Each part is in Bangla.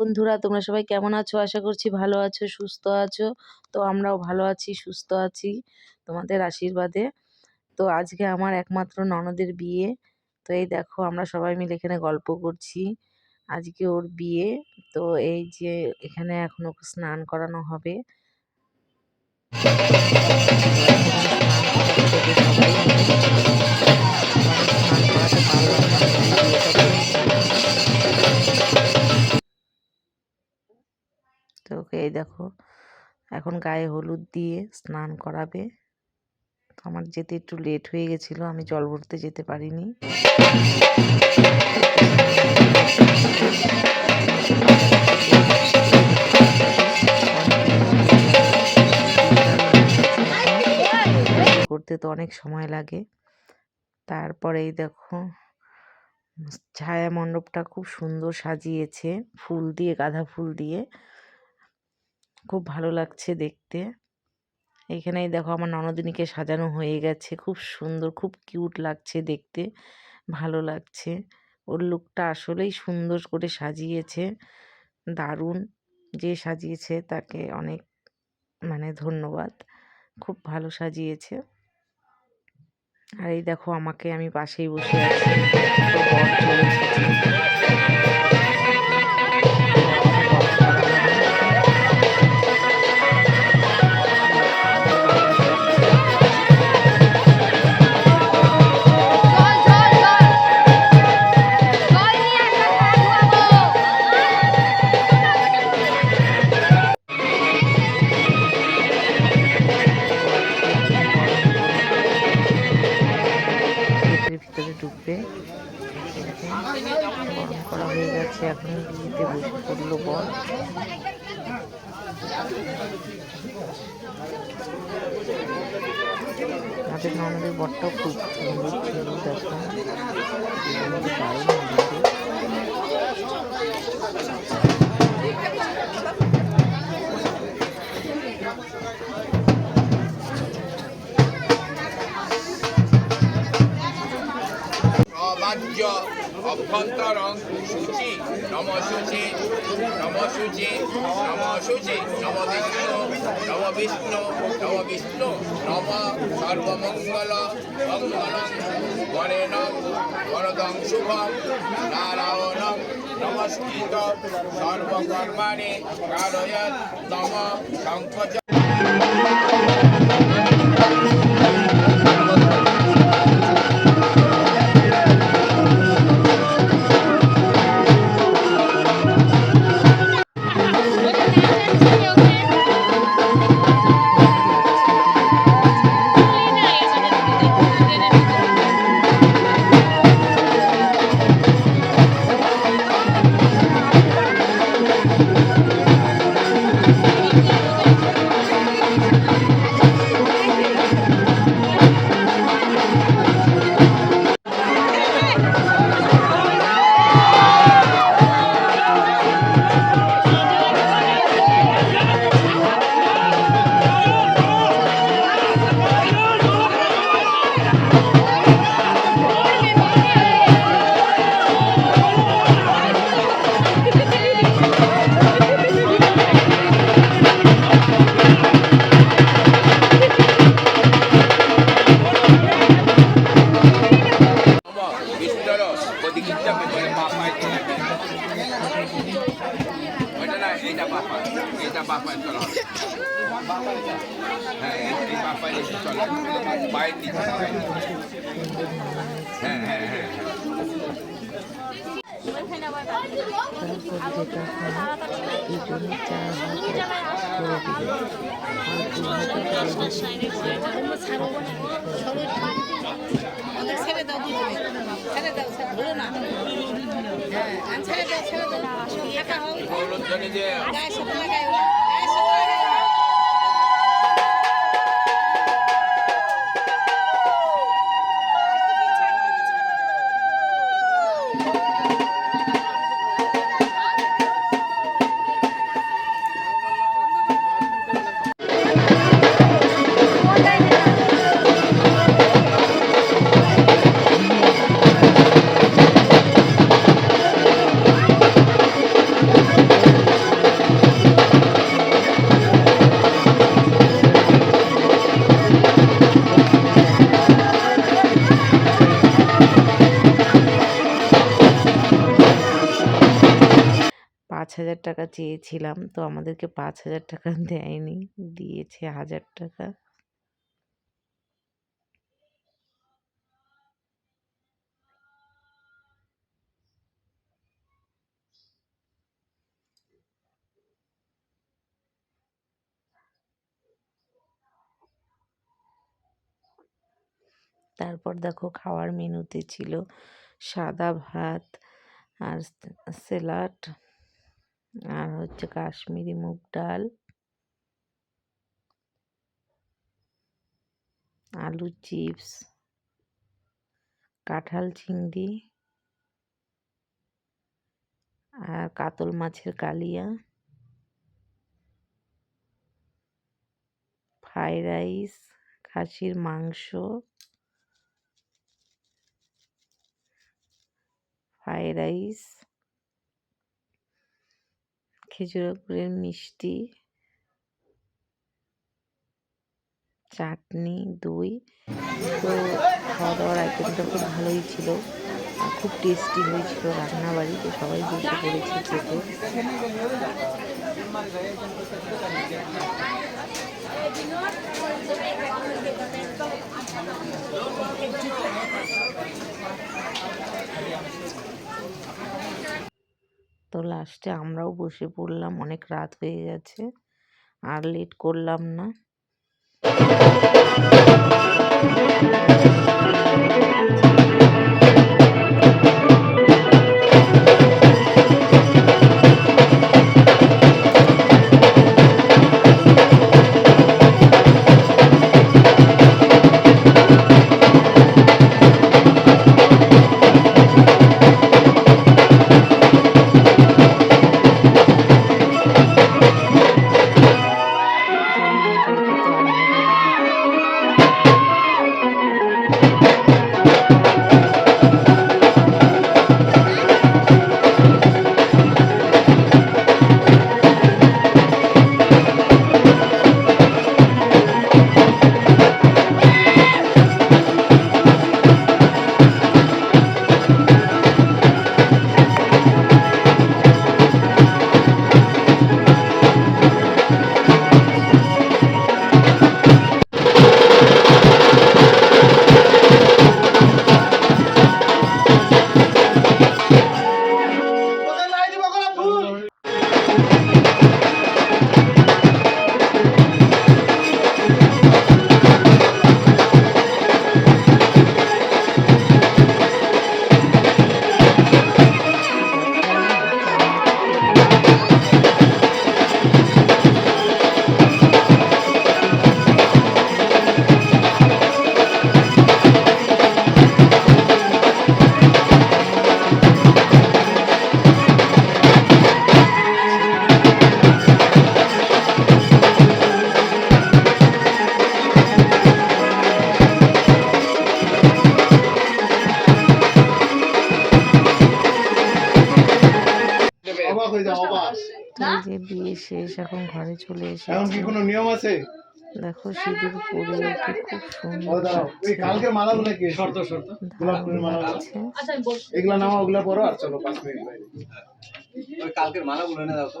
বন্ধুরা, তোমরা সবাই কেমন আছো? আশা করছি ভালো আছো, সুস্থ আছো। তো আমরাও ভালো আছি, সুস্থ আছি তোমাদের আশীর্বাদে। তো আজকে আমার একমাত্র ননদের বিয়ে। তো এই দেখো, আমরা সবাই মিলে এখানে গল্প করছি। আজকে ওর বিয়ে। তো এই যে এখানে এখন ওকে স্নান করানো হবে। দেখো। এখন গায়ে হলুদ দিয়ে স্নান করাবে। আমার যেতে একটু লেট হয়ে গেছিল, আমি জল ভরতে যেতে পারিনি। করতে তো অনেক সময় লাগে। তারপরেই দেখো, ছায়া মণ্ডপটা খুব সুন্দর সাজিয়েছে, ফুল দিয়ে গাঁদা ফুল দিয়ে। খুব ভালো লাগছে দেখতে। এইখানেই দেখো আমার ননদিনীকে সাজানো হয়ে গেছে। খুব সুন্দর, খুব কিউট লাগছে দেখতে। ভালো লাগছে। ওর লুকটা আসলেই সুন্দর করে সাজিয়েছে। দারুণ যে সাজিয়েছে তাকে অনেক মানে ধন্যবাদ। খুব ভালো সাজিয়েছে। আর এই দেখো আমাকে আমি পাশেই বসে আছি। গেছে এখন বিয়েতে বসে পড়ল বর আমাদের ননদের বরটাও খুব সুন্দর ছিল দেখো। অভ্যন্তরং শুচি নম শুচি নম শুচি নম শুচি নম বিষ্ণু নম বিষ্ণু নম বিষ্ণু, নম সর্বমঙ্গল, মঙ্গলং বরেণ বরদং শুভম নারায়ণং নমস্কৃত, সর্বকর্মাণি, কারয়ৎ, নম শঙ্কচ করে দিবে আর দু হাতে ছেড়ে দাও ছেড়ে দাও ধরো না হ্যাঁ ছেড়ে দাও। ছেড়ে দাও একা হোক গায়ে সাথে লাগাই পাঁচ হাজার টাকা চেয়েছিলাম। তো আমাদেরকে পাঁচ হাজার টাকা দেয়নি, দিয়েছে হাজার টাকা। তারপর দেখো খাওয়ার মেনুতে ছিল সাদা ভাত আর স্যালাড। আর হচ্ছে কাশ্মীরি মুগ ডাল। আলু চিপস। কাঁঠাল চিংড়ি। আর কাতল মাছের কালিয়া। ফ্রাইড রাইস, খাসির মাংস। Fried rice. খেজুরা, গুড়ের মিষ্টি, চাটনি, দই। তো খাওয়া দাওয়ার আইটেমটা খুব ভালোই ছিল। খুব টেস্টি হয়েছিল রান্না বাড়িতে সবাই বসে পড়েছে খেতে। তো লাস্টে আমরাও বসে পড়লাম অনেক রাত হয়ে গেছে আর লেট করলাম না। এই যে বিয়ে শেষ এখন ঘরে চলে এখন কি কোনো নিয়ম আছে? দেখো সিঁদুর পরে ওকে খুব সুন্দর ওই কালকে মালাগুলো কি শর্ত শর্ত। গোলাপ ফুলের মালা লাগছে এগুলা নাও ওগুলা পরো আর চলো 5 মিনিট বাইরে। ওই কালকের মালাগুলো এনে দাও তো।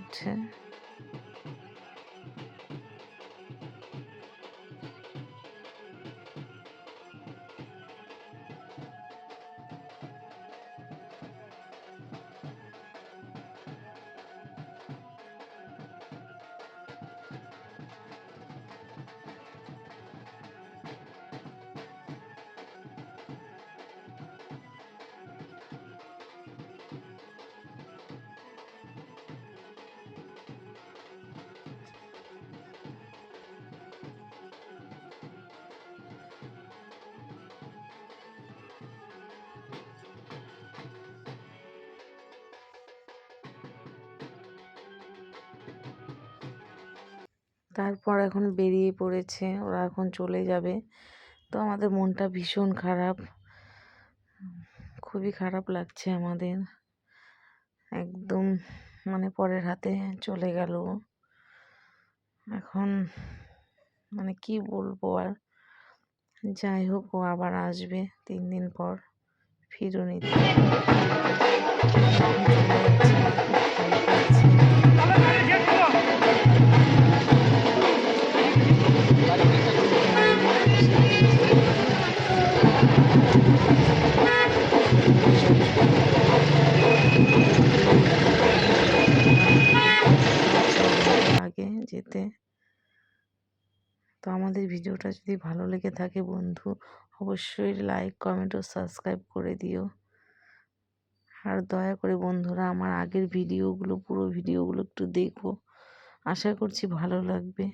আশীর্বাদ তারপর এখন বেরিয়ে পড়েছে, ওরা এখন চলে যাবে। তো আমাদের মনটা ভীষণ খারাপ। খুবই খারাপ লাগছে আমাদের। একদম মানে পরের হাতে চলে গেল। এখন মানে কি বলব আর? যাই হোক, ও আবার আসবে তিন দিন পর। ফিরুনিতে আমাদের ভিডিওটা যদি ভালো লেগে থাকে বন্ধু, অবশ্যই লাইক কমেন্ট ও সাবস্ক্রাইব করে দিও। আর দয়া করে বন্ধুরা আমার আগের ভিডিওগুলো, পুরো ভিডিওগুলো একটু দেখো। আশা করছি ভালো লাগবে।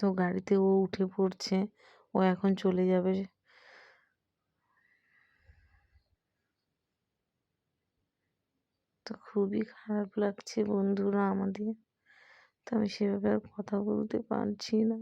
তো গাড়িতে ও উঠে পড়ছে, ও এখন চলে যাবে তো খুবই খারাপ লাগছে বন্ধুরা আমাদের। তো আমি সেভাবে আর কথা বলতে পারছি না।